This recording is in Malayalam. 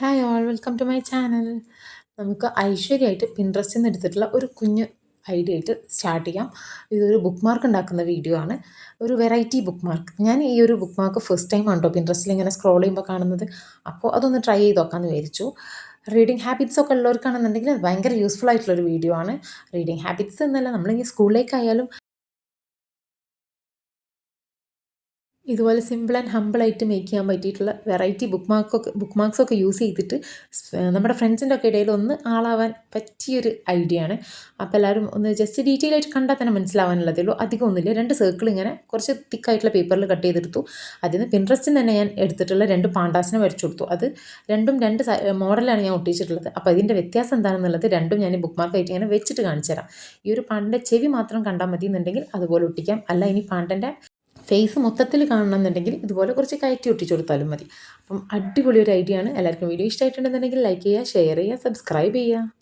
Hi all welcome to my channel നമുക്ക് ഐശ്വര്യമായിട്ട് പിൻട്രസ്റ്റിൽ നിന്ന് എടുത്തിട്ടുള്ള ഒരു കുഞ്ഞ് ഐഡിയ ആയിട്ട് സ്റ്റാർട്ട് ചെയ്യാം. ഇതൊരു ബുക്ക് മാർക്ക് ഉണ്ടാക്കുന്ന വീഡിയോ ആണ്. ഒരു വെറൈറ്റി ബുക്ക് മാർക്ക് ഞാൻ ഈ ഒരു ബുക്ക് മാർക്ക് ഫസ്റ്റ് ടൈം ആണോ പിൻട്രസ്റ്റിൽ ഇങ്ങനെ സ്ക്രോൾ ചെയ്യുമ്പോൾ കാണുന്നത്. അപ്പോൾ അതൊന്ന് ട്രൈ ചെയ്ത് നോക്കാമെന്ന് വിചാരിച്ചു. റീഡിങ് ഹാബിറ്റ്സ് ഒക്കെ ഉള്ളവർക്കാണെന്നുണ്ടെങ്കിൽ അത് ഭയങ്കര യൂസ്ഫുൾ ആയിട്ടുള്ളൊരു വീഡിയോ ആണ്. റീഡിങ് ഹാബിറ്റ്സ് എന്നല്ല നമ്മളിങ്ങനെ സ്കൂളിലേക്കായാലും ഇതുപോലെ സിമ്പിൾ ആൻഡ് ഹമ്പിളായിട്ട് മേക്ക് ചെയ്യാൻ പറ്റിയിട്ടുള്ള വെറൈറ്റി ബുക്ക് മാർക്കൊക്കെ ബുക്ക് മാർക്സൊക്കെ യൂസ് ചെയ്തിട്ട് നമ്മുടെ ഫ്രണ്ട്സിന്റെ ഒക്കെ ഇടയിൽ ഒന്ന് ആളാവാൻ പറ്റിയൊരു ഐഡിയ ആണ്. അപ്പോൾ എല്ലാവരും ഒന്ന് ജസ്റ്റ് ഡീറ്റെയിൽ ആയിട്ട് കണ്ടാൽ തന്നെ മനസ്സിലാവാനുള്ളതേ ഉള്ളൂ. അധികം ഒന്നുമില്ല. രണ്ട് സർക്കിൾ ഇങ്ങനെ കുറച്ച് തിക്കായിട്ടുള്ള പേപ്പറിൽ കട്ട് ചെയ്തെടുത്തു. അതിൽ നിന്ന് പിൻട്രസ്റ്റിൽ തന്നെ ഞാൻ എടുത്തിട്ടുള്ള രണ്ട് പാണ്ടാസിനെ വരച്ചു കൊടുത്തു. അത് രണ്ടും രണ്ട് മോഡലാണ് ഞാൻ ഒട്ടിച്ചിട്ടുള്ളത്. അപ്പോൾ ഇതിന്റെ വ്യത്യാസം എന്താണെന്നുള്ളത് രണ്ടും ഞാൻ ബുക്ക് മാർക്കായിട്ട് ഇങ്ങനെ വെച്ചിട്ട് കാണിച്ചു തരാം ഈ ഒരു പാണ്ടിന്റെ ചെവി മാത്രം കണ്ടാൽ മതി എന്നുണ്ടെങ്കിൽ അതുപോലെ ഒട്ടിക്കാം. അല്ല ഇനി പാണ്ടിന്റെ ഫേസ് മൊത്തത്തിൽ കാണണമെന്നുണ്ടെങ്കിൽ ഇതുപോലെ കുറച്ച് കയറ്റി ഒട്ടിച്ചു കൊടുത്താലും മതി. അപ്പം അടിപൊളി ഒരു ഐഡിയ ആണ്. എല്ലാവർക്കും വീഡിയോ ഇഷ്ടമായിട്ടുണ്ടെന്നുണ്ടെങ്കിൽ ലൈക്ക് ചെയ്യുക ഷെയർ ചെയ്യുക സബ്സ്ക്രൈബ് ചെയ്യുക.